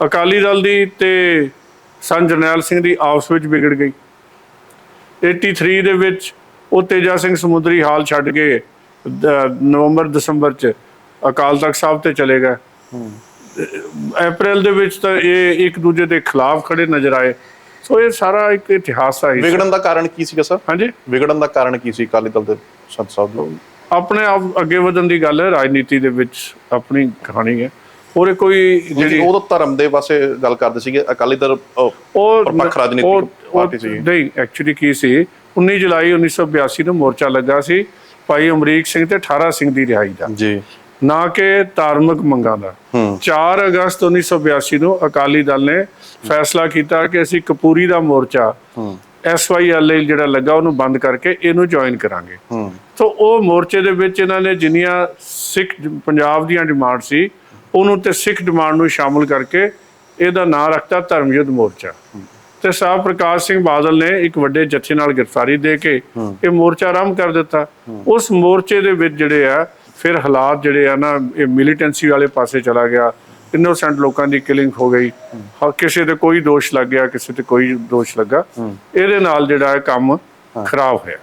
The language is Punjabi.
ਅਕਾਲੀ ਦਲ ਦੀ ਤੇ ਸੰਤ ਜਰਨੈਲ ਸਿੰਘ ਦੀ ਆਪਸ ਵਿੱਚ ਵਿਗੜ ਗਈ। 83 ਦੇ ਵਿੱਚ ਉਹ ਤੇਜਾ ਸਿੰਘ ਸਮੁੰਦਰੀ ਹਾਲ ਛੱਡ ਕੇ ਨਵੰਬਰ ਦਸੰਬਰ ਚ ਅਕਾਲ ਤਖਤ ਸਾਹਿਬ ਤੇ ਚਲੇ ਗਏ। ਅਪ੍ਰੈਲ ਦੇ ਵਿੱਚ ਤਾਂ ਇਹ ਇੱਕ ਦੂਜੇ ਦੇ ਖਿਲਾਫ ਖੜੇ ਨਜ਼ਰ ਆਏ। ਸੋ ਇਹ ਸਾਰਾ ਇੱਕ ਇਤਿਹਾਸ ਆ ਵਿਗੜਨ ਦਾ ਕਾਰਨ ਕੀ ਸੀਗਾ ਸਰ? ਹਾਂਜੀ? ਵਿਗੜਨ ਦਾ ਕਾਰਨ ਕੀ ਸੀ ਅਕਾਲੀ ਦਲ ਦੇ ਸੰਤ ਸਾਹਿਬ ਦਾ ਆਪਣੇ ਆਪ ਅੱਗੇ ਵਧਣ ਦੀ ਗੱਲ ਹੈ ਰਾਜਨੀਤੀ ਦੇ ਵਿੱਚ ਆਪਣੀ ਕਹਾਣੀ ਹੈ। ਇਹ ਕੋਈ ਜਿਹੜੀ ਉਹ ਤਾਂ ਧਰਮ ਦੇ ਪਾਸੇ ਗੱਲ ਕਰਦੇ ਸੀਗੇ ਅਕਾਲੀ ਦਲ ਪਰਪੱਖ ਰਾਜਨੀਤਿਕ ਪਾਰਟੀ ਸੀ। ਨਹੀਂ ਐਕਚੁਅਲੀ ਕੀ ਸੀ 19 ਜੁਲਾਈ 1982 ਨੂੰ ਮੋਰਚਾ ਲੱਗਾ ਸੀ ਭਾਈ ਅਮਰੀਕ ਸਿੰਘ ਤੇ 18 ਸਿੰਘ ਦੀ ਰਿਹਾਈ ਦਾ। ਜੀ। ਨਾ ਕਿ ਧਾਰਮਿਕ ਮੰਗਾਂ ਦਾ। ਹੂੰ। 4 ਅਗਸਤ 1982 ਨੂੰ ਅਕਾਲੀ ਦਲ ਨੇ ਫੈਸਲਾ ਕੀਤਾ ਕਿ ਅਸੀਂ ਕਪੂਰੀ ਦਾ ਮੋਰਚਾ ਹੂੰ। ਐਸਵਾਈਐਲ ਜਿਹੜਾ ਲੱਗਾ ਉਹਨੂੰ ਬੰਦ ਕਰਕੇ ਇਹਨੂੰ ਜੁਆਇਨ ਕਰਾਂਗੇ। ਸੋ ਉਹ ਮੋਰਚੇ ਦੇ ਵਿੱਚ ਇਹਨਾਂ ਨੇ ਜਿੰਨੀਆਂ ਸਿੱਖ ਪੰਜਾਬ ਦੀਆਂ ਡਿਮਾਂਡ ਸੀ ਉਹਨੂੰ ਤੇ ਸਿੱਖ ਡਿਮਾਂਡ ਨੂੰ ਸ਼ਾਮਲ ਕਰਕੇ ਇਹਦਾ ਨਾਂ ਰੱਖਤਾ ਧਰਮ ਯੁੱਧ ਮੋਰਚਾ। ਤੇ ਸਾਹਿਬ ਪ੍ਰਕਾਸ਼ ਸਿੰਘ ਬਾਦਲ ਨੇ ਇੱਕ ਵੱਡੇ ਜੱਥੇ ਨਾਲ ਗ੍ਰਿਫਤਾਰੀ ਦੇ ਕੇ ਇਹ ਮੋਰਚਾ ਆਰੰਭ ਕਰ ਦਿੱਤਾ। ਉਸ ਮੋਰਚੇ ਦੇ ਵਿੱਚ ਜਿਹੜੇ ਆ ਫਿਰ ਹਾਲਾਤ ਜਿਹੜੇ ਆ ਨਾ ਇਹ ਮਿਲੀਟੈਂਸੀ ਵਾਲੇ ਪਾਸੇ ਚਲਾ ਗਿਆ। ਇਨੋਸੈਂਟ ਲੋਕਾਂ ਦੀ ਕਿਲਿੰਗ ਹੋ ਗਈ। ਕਿਸੇ ਤੇ ਕੋਈ ਦੋਸ਼ ਲੱਗ ਗਿਆ ਕਿਸੇ ਤੇ ਕੋਈ ਦੋਸ਼ ਲੱਗਾ। ਇਹਦੇ ਨਾਲ ਜਿਹੜਾ ਕੰਮ ਖਰਾਬ ਹੋਇਆ।